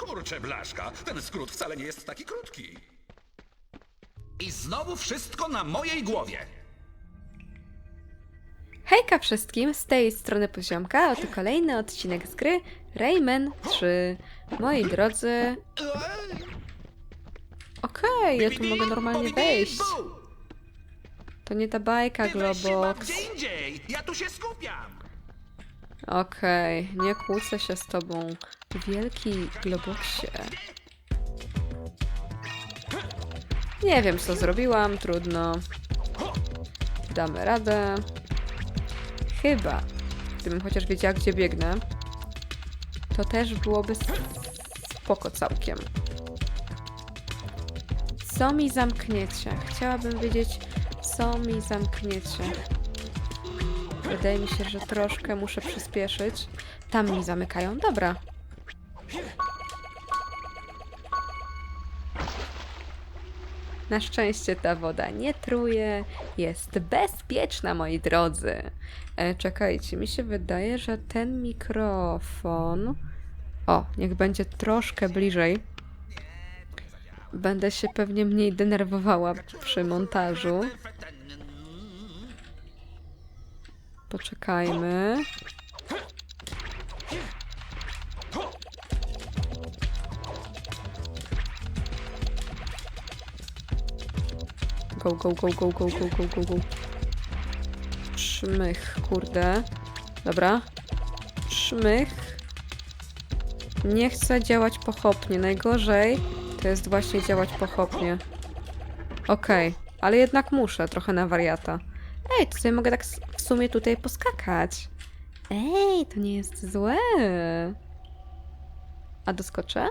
Kurczę, blaszka, ten skrót wcale nie jest taki krótki. I znowu wszystko na mojej głowie. Hejka wszystkim, z tej strony Poziomka, oto kolejny odcinek z gry Rayman 3. Moi drodzy... Okej, ja tu mogę normalnie wejść. To nie ta bajka, Globox. Okej, nie kłócę się z tobą. Wielki Globoxie. Nie wiem, co zrobiłam, trudno. Damy radę. Chyba, gdybym chociaż wiedziała, gdzie biegnę, to też byłoby spoko całkiem. Co mi zamkniecie? Chciałabym wiedzieć, co mi zamkniecie. Wydaje mi się, że troszkę muszę przyspieszyć. Tam mi zamykają. Dobra. Na szczęście ta woda nie truje, jest bezpieczna, moi drodzy. E, czekajcie, mi się wydaje, że ten mikrofon. O, niech będzie troszkę bliżej. Będę się pewnie mniej denerwowała przy montażu. Poczekajmy. Go, go, go, go, go, go, go, go, go. Szmych, kurde. Dobra. Szmych. Nie chcę działać pochopnie. Najgorzej to jest właśnie działać pochopnie. Okej, ale jednak muszę trochę na wariata. Ej, to sobie mogę tak w sumie tutaj poskakać. Ej, to nie jest złe. A doskoczę?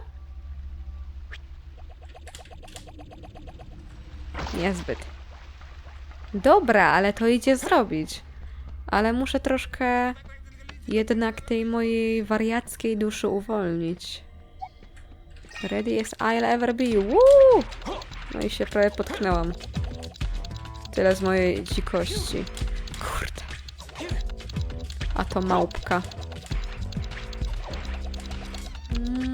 Niezbyt. Dobra, ale to idzie zrobić. Ale muszę troszkę jednak tej mojej wariackiej duszy uwolnić. Ready as I'll ever be. Woo! No i się prawie potknęłam. Tyle z mojej dzikości. Kurde. A to małpka. Mm,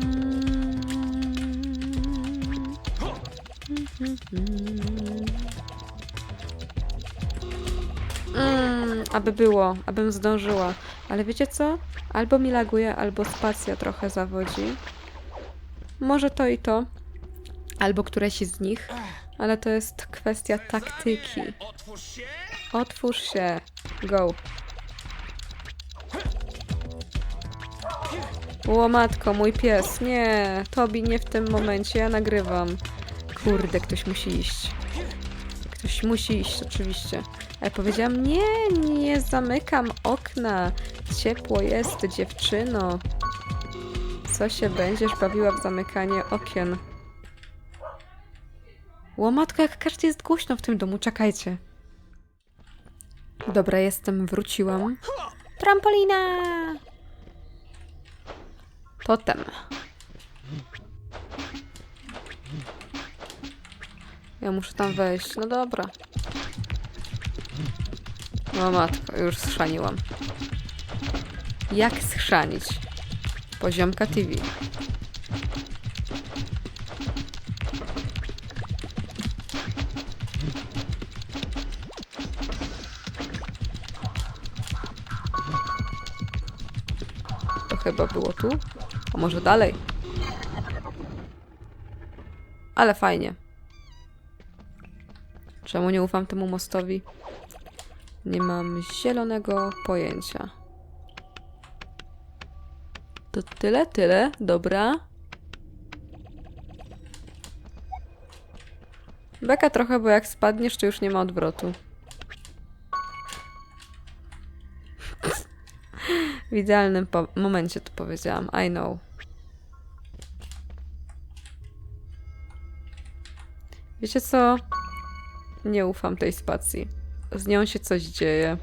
aby było, abym zdążyła. Ale wiecie co? Albo mi laguje, albo spacja trochę zawodzi. Może to i to. Albo któreś z nich. Ale to jest kwestia taktyki. Otwórz się. Go. Łomatko, mój pies. Nie, Tobi nie w tym momencie, ja nagrywam. Kurde, ktoś musi iść. Ktoś musi iść, oczywiście. Ale powiedziałam, nie, nie zamykam okna. Ciepło jest, dziewczyno. Co się będziesz bawiła w zamykanie okien? Łomatko, jak każdy jest głośno w tym domu, czekajcie. Dobra, jestem, wróciłam. Trampolina! Totem. Ja muszę tam wejść. No dobra. O matko, już schrzaniłam. Jak schrzanić? Poziomka TV. To chyba było tu. A może dalej? Ale fajnie. Czemu nie ufam temu mostowi? Nie mam zielonego pojęcia. To tyle, tyle. Dobra. Beka trochę, bo jak spadniesz, to już nie ma odwrotu. W idealnym momencie to powiedziałam. I know. Wiecie co? Nie ufam tej spacji. Z nią się coś dzieje.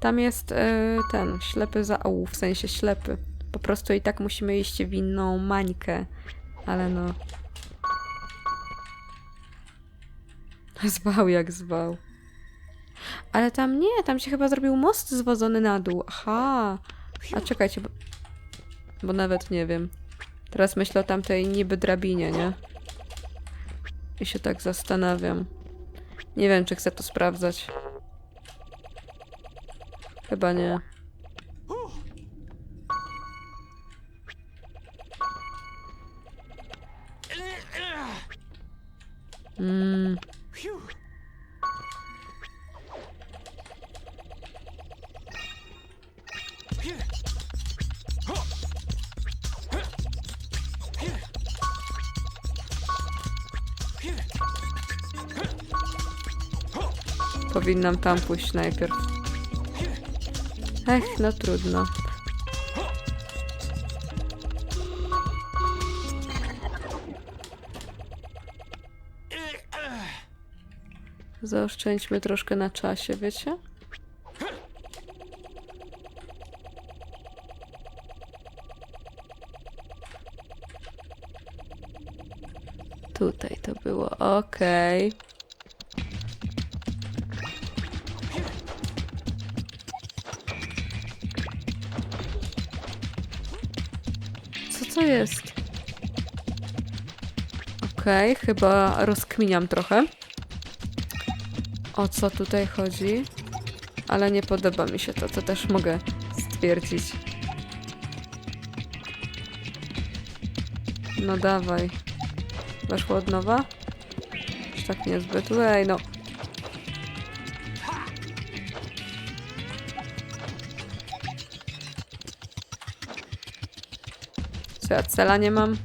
Tam jest e, ten ślepy zauł, w sensie ślepy. Po prostu i tak musimy iść w inną mańkę. Ale no. Zwał jak zwał. Ale tam nie, tam się chyba zrobił most zwodzony na dół. Aha. A czekajcie, bo, bo nawet nie wiem. Teraz myślę o tamtej niby drabinie, nie? I się tak zastanawiam. Nie wiem, czy chcę to sprawdzać. Chyba nie. Mm. Powinnam tam pójść najpierw. Ech, no trudno. Zaoszczędźmy troszkę na czasie, wiecie? Tutaj to było, okej. Co jest? Okej, chyba rozkminiam trochę. O co tutaj chodzi? Ale nie podoba mi się to, to też mogę stwierdzić. No dawaj. Weszło od nowa? Czy tak niezbyt? Ej, no. Co ja cela nie mam?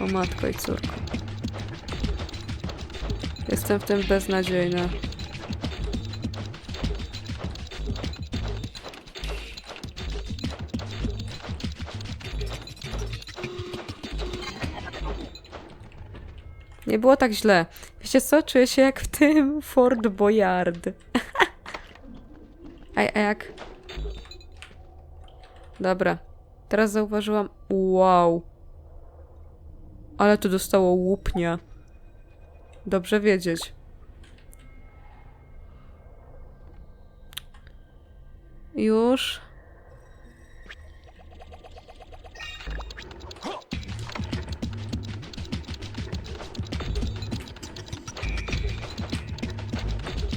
O matko i córko. Jestem w tym beznadziejna. Nie było tak źle. Wiecie co? Czuję się jak w tym Fort Boyard. a, a jak? Dobra. Teraz zauważyłam... Wow. Ale to dostało łupnia. Dobrze wiedzieć. Już.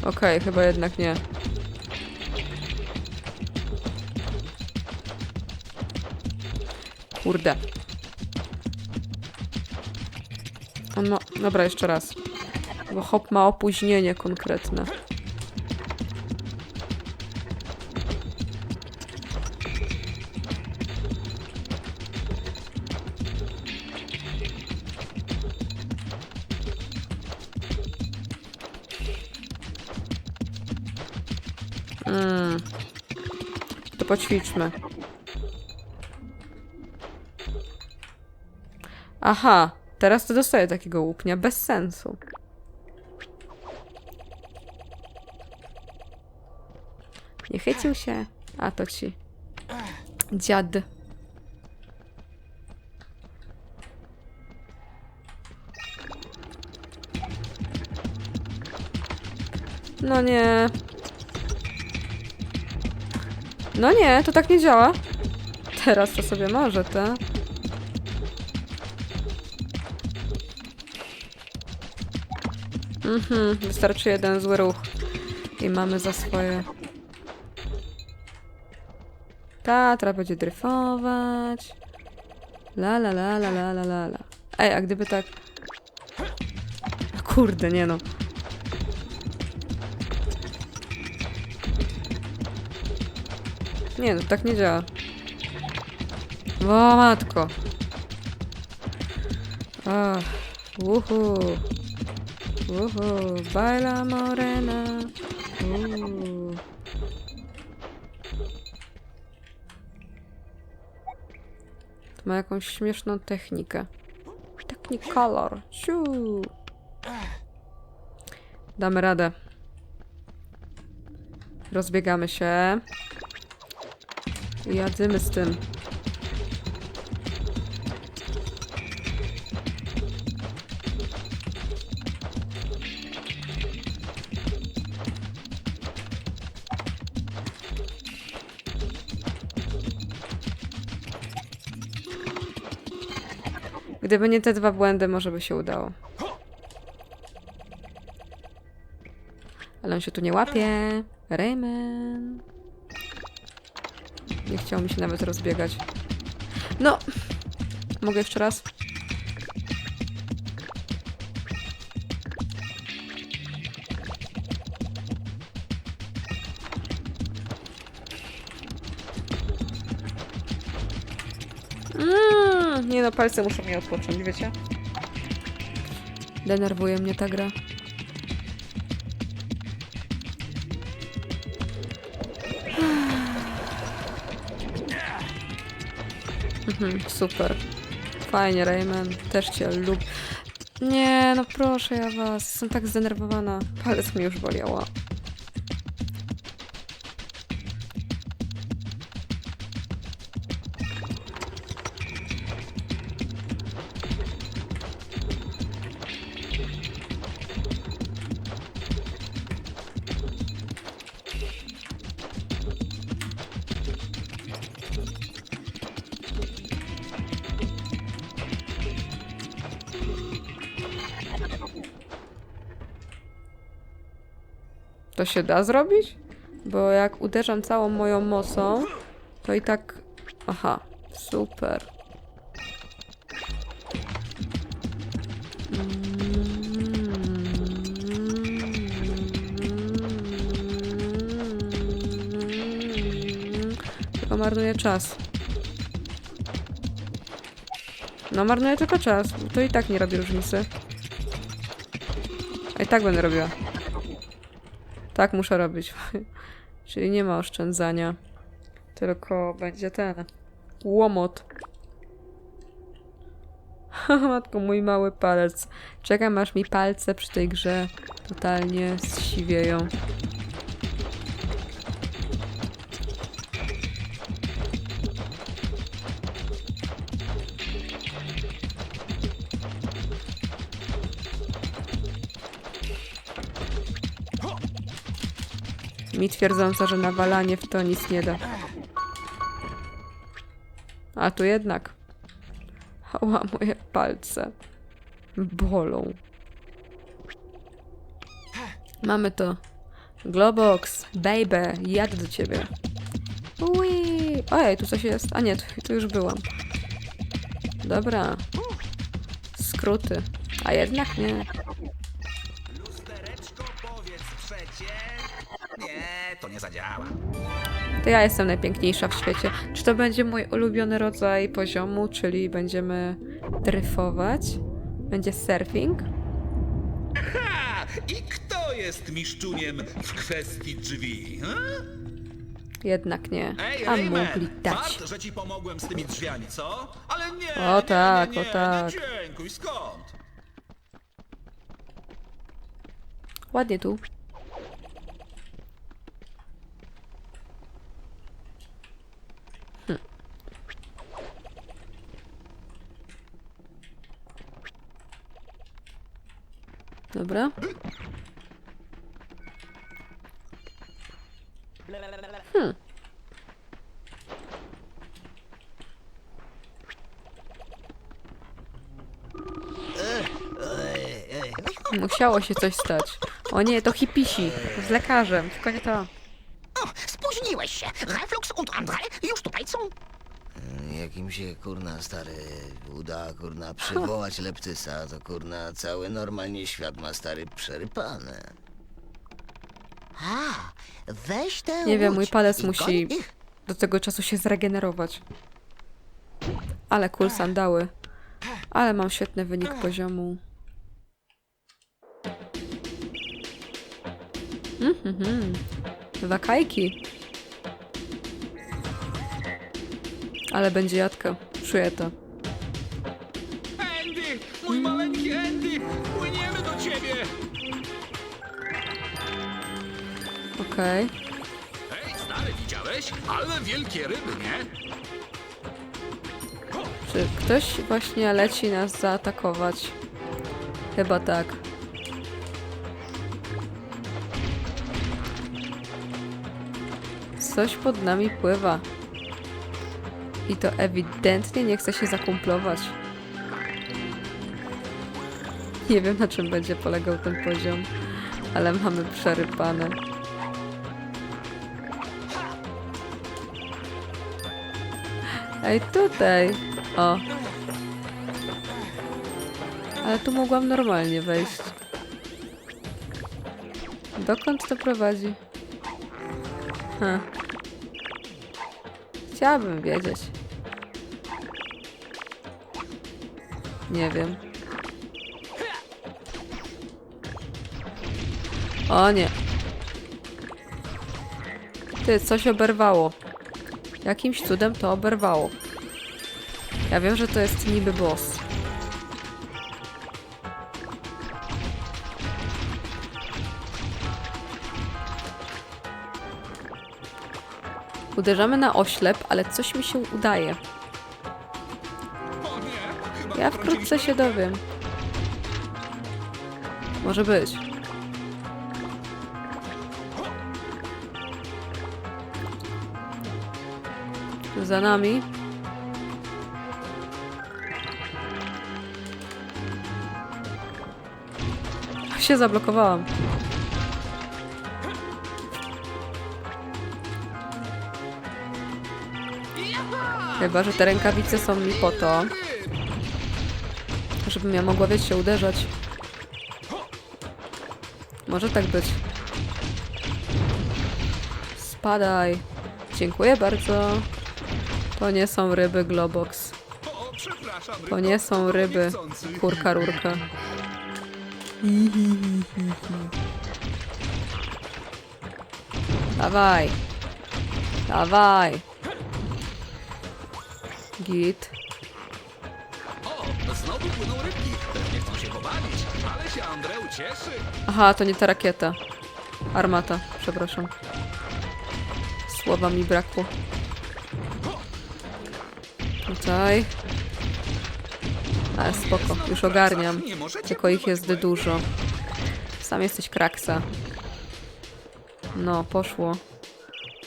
Okej, chyba jednak nie. Kurde. O, No, dobra, jeszcze raz. Bo hop ma opóźnienie konkretne. Mm. To poćwiczmy. Aha, teraz to dostaję takiego łupnia, bez sensu. Nie chycił się. A to ci. Dziad. No nie. No nie, to tak nie działa. Teraz to sobie może, tak? Mhm, wystarczy jeden zły ruch. I mamy za swoje. Ta, teraz będzie dryfować. La la la la la la la. Ej, a gdyby tak... Kurde, nie no. Nie no, tak nie działa. O matko. Ach, uhu. Uhu, baila morena. Uhu. To ma jakąś śmieszną technikę. Technicolor. Ciu. Damy radę. Rozbiegamy się. Jadymy z tym. Gdyby nie te dwa błędy, może by się udało. Ale on się tu nie łapie. Rayman. Nie chciał mi się nawet rozbiegać. No. Mogę jeszcze raz? Mm, nie no, palce muszą mi odpocząć, wiecie? Denerwuje mnie ta gra. Mhm, super. Fajnie, Rayman. Też cię lub. Nie, no proszę ja was. Jestem tak zdenerwowana. Palec mi już boliała. To się da zrobić? Bo jak uderzam całą moją mocą, to i tak... Aha, super. Tylko marnuję czas. No marnuję tylko czas. To i tak nie robi różnicy. A i tak będę robiła. Tak muszę robić. Czyli nie ma oszczędzania. Tylko będzie ten. Łomot. Matko, mój mały palec. Czekam aż mi palce przy tej grze totalnie zsiwieją. Mi twierdząca, że nawalanie w to nic nie da. A tu jednak. Ała, moje palce. Bolą. Mamy to. Globox, baby, jadę do ciebie. Ui. Ojej, tu coś jest. A nie, tu, tu już byłam. Dobra. Skróty. A jednak nie. Nie, zadziała. To ja jestem najpiękniejsza w świecie. Czy to będzie mój ulubiony rodzaj poziomu, czyli będziemy dryfować? Będzie surfing? Ha! I kto jest miszczuniem w kwestii drzwi? Ha? Jednak nie. Ej, A Rayman, mogli dać. fart, że ci pomogłem z tymi drzwiami, co? Ale nie, O nie, tak, nie, o nie, tak. Nie, dziękuj, skąd? Ładnie tu. Dobra. Hmm. Musiało się coś stać. O nie, to hipisi. Z lekarzem. Tylko nie to. O, spóźniłeś się. Reflux und André już tutaj są. Jak im się kurna stary uda kurna przywołać leptysa, to kurna cały normalnie świat ma stary przerypane. A, weź tę Nie wiem, łódź mój palec i musi goń ich. do tego czasu się zregenerować. Ale cool sandały. Ale mam świetny wynik poziomu. Mhm. Wakajki. Ale będzie jadka. Czuję to. Andy! Mój maleńki Andy! Płyniemy do ciebie! Okej. Ale widziałeś? Ale wielkie ryby, nie? Czy ktoś właśnie leci nas zaatakować? Chyba tak. Coś pod nami pływa. I to ewidentnie nie chce się zakumplować. Nie wiem na czym będzie polegał ten poziom, ale mamy przerypane. Ej, tutaj. O. Ale tu mogłam normalnie wejść. Dokąd to prowadzi? Ha. Chciałabym wiedzieć. Nie wiem. O nie. Ty, coś oberwało. Jakimś cudem to oberwało. Ja wiem, że to jest niby boss. Uderzamy na oślep, ale coś mi się udaje. Ja wkrótce się dowiem. Może być. Za nami. Się zablokowałam. Chyba, że te rękawice są mi po to, żebym ja mogła, wiecie, uderzać. Może tak być. Spadaj. Dziękuję bardzo. To nie są ryby Globox. To nie są ryby. Kurka rurka. Dawaj. Dawaj. Git. Cieszy. Aha, to nie ta rakieta. Armata, przepraszam. Słowa mi brakło. Tutaj. Ale spoko, już ogarniam. Tylko ich jest dużo. Sam jesteś kraksa. No, poszło.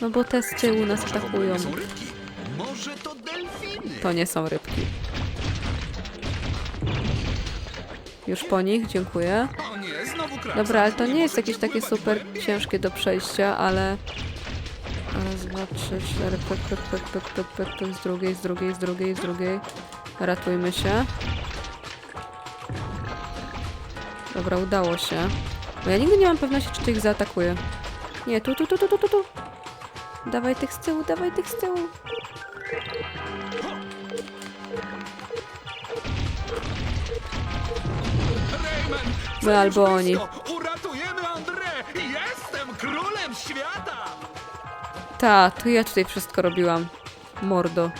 No bo te z tyłu nas atakują. To nie są rybki. Już po nich, dziękuję. Dobra, ale to nie jest jakieś takie super ciężkie do przejścia, ale... Raz, dwa, trzy, cztery, pyk, pyk, pyk, pyk, pyk, pyk, pyk, z drugiej, z drugiej, z drugiej, z drugiej. Ratujmy się. Dobra, udało się. Bo ja nigdy nie mam pewności, czy to ich zaatakuje. Nie, tu, tu, tu, tu, tu, tu, tu. Dawaj tych z tyłu, dawaj tych z tyłu. Rayman, My albo oni. Uratujemy André! Jestem królem świata! Ta, to ja tutaj wszystko robiłam. Mordo.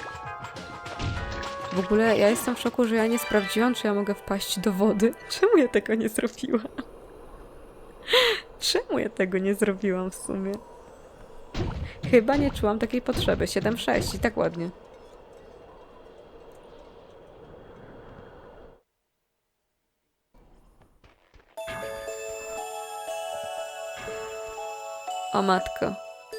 W ogóle ja jestem w szoku, że ja nie sprawdziłam, czy ja mogę wpaść do wody. Czemu ja tego nie zrobiłam? Czemu ja tego nie zrobiłam w sumie? Chyba nie czułam takiej potrzeby. 7-6 i tak ładnie. O matko.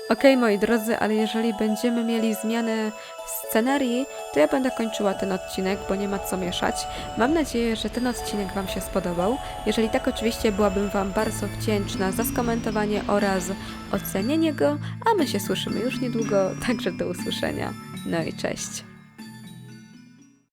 Okej, moi drodzy, ale jeżeli będziemy mieli zmianę scenarii, to ja będę kończyła ten odcinek, bo nie ma co mieszać. Mam nadzieję, że ten odcinek Wam się spodobał. Jeżeli tak, oczywiście byłabym Wam bardzo wdzięczna za skomentowanie oraz ocenienie go, a my się słyszymy już niedługo, także do usłyszenia. No i cześć.